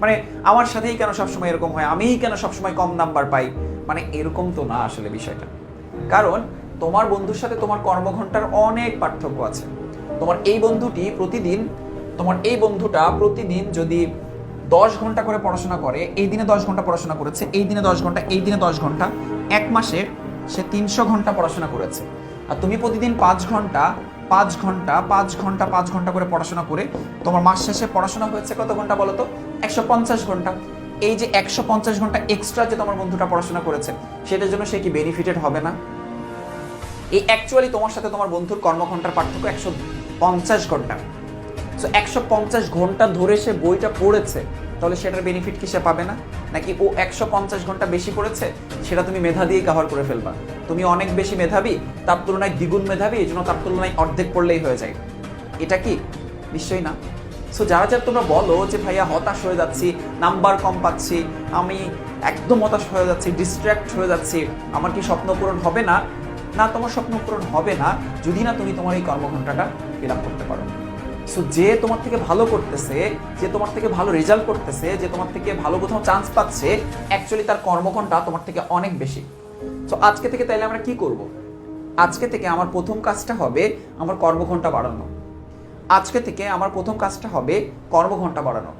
মানে আমার সাথেই কেন সবসময় এরকম হয়? আমিই কেন সবসময় কম নাম্বার পাই? মানে এরকম তো না আসলে বিষয়টা। কারণ তোমার বন্ধুর সাথে তোমার কর্মঘণ্টার অনেক পার্থক্য আছে। তোমার এই বন্ধুটি প্রতিদিন, তোমার এই বন্ধুটা প্রতিদিন যদি দশ ঘণ্টা করে পড়াশোনা করে, এই দিনে দশ ঘণ্টা পড়াশোনা করেছে, এই দিনে দশ ঘণ্টা, এই দিনে দশ ঘণ্টা, এক মাসে সে তিনশো ঘণ্টা পড়াশোনা করেছে। আর তুমি প্রতিদিন পাঁচ ঘণ্টা পাঁচ ঘণ্টা পাঁচ ঘণ্টা পাঁচ ঘণ্টা করে পড়াশোনা করে, তোমার মাস শেষে পড়াশোনা হয়েছে কত ঘণ্টা বলো তো একশো পঞ্চাশ ঘণ্টা। এই যে একশো পঞ্চাশ ঘণ্টা এক্সট্রা যে তোমার বন্ধুটা পড়াশোনা করেছে, সেটার জন্য সে কি বেনিফিটেড হবে না? এই অ্যাকচুয়ালি তোমার সাথে তোমার বন্ধুর কর্মঘণ্টার পার্থক্য একশো পঞ্চাশ ঘণ্টা। সো একশো পঞ্চাশ ঘণ্টা ধরে সে বইটা পড়েছে, তাহলে সেটার বেনিফিট কি সে পাবে না? নাকি ও একশো পঞ্চাশ ঘণ্টা বেশি পড়েছে, সেটা তুমি মেধা দিয়ে কাভার করে ফেলবা। তুমি অনেক বেশি মেধাবী, তার তুলনায় দ্বিগুণ মেধাবী, এই জন্য তার তুলনায় অর্ধেক পড়লেই হয়ে যায়। এটা কি? নিশ্চয়ই না। সো যারা যারা তোমরা বলো যে, ভাইয়া, হতাশ হয়ে যাচ্ছি, নাম্বার কম পাচ্ছি, আমি একদম হতাশ হয়ে যাচ্ছি ডিস্ট্র্যাক্ট হয়ে যাচ্ছি, আমার কি স্বপ্ন পূরণ হবে না? না, তোমার স্বপ্ন পূরণ হবে না, যদি না তুমি তোমার এই কর্মঘণ্টাটা ফিল আপ করতে পারো। সো যে তোমার থেকে ভালো করতেছে, যে তোমার থেকে ভালো রেজাল্ট করতেছে, যে তোমার থেকে ভালো কোথাও চান্স পাচ্ছে অ্যাকচুয়ালি তার কর্মঘণ্টা তোমার থেকে অনেক বেশি। সো আজকে থেকে তাইলে আমরা কি করব? আজকে থেকে আমার প্রথম কাজটা হবে আমার কর্মঘণ্টা বাড়ানো। আজকে থেকে আমার প্রথম কাজটা হবে কর্মঘণ্টা বাড়ানো।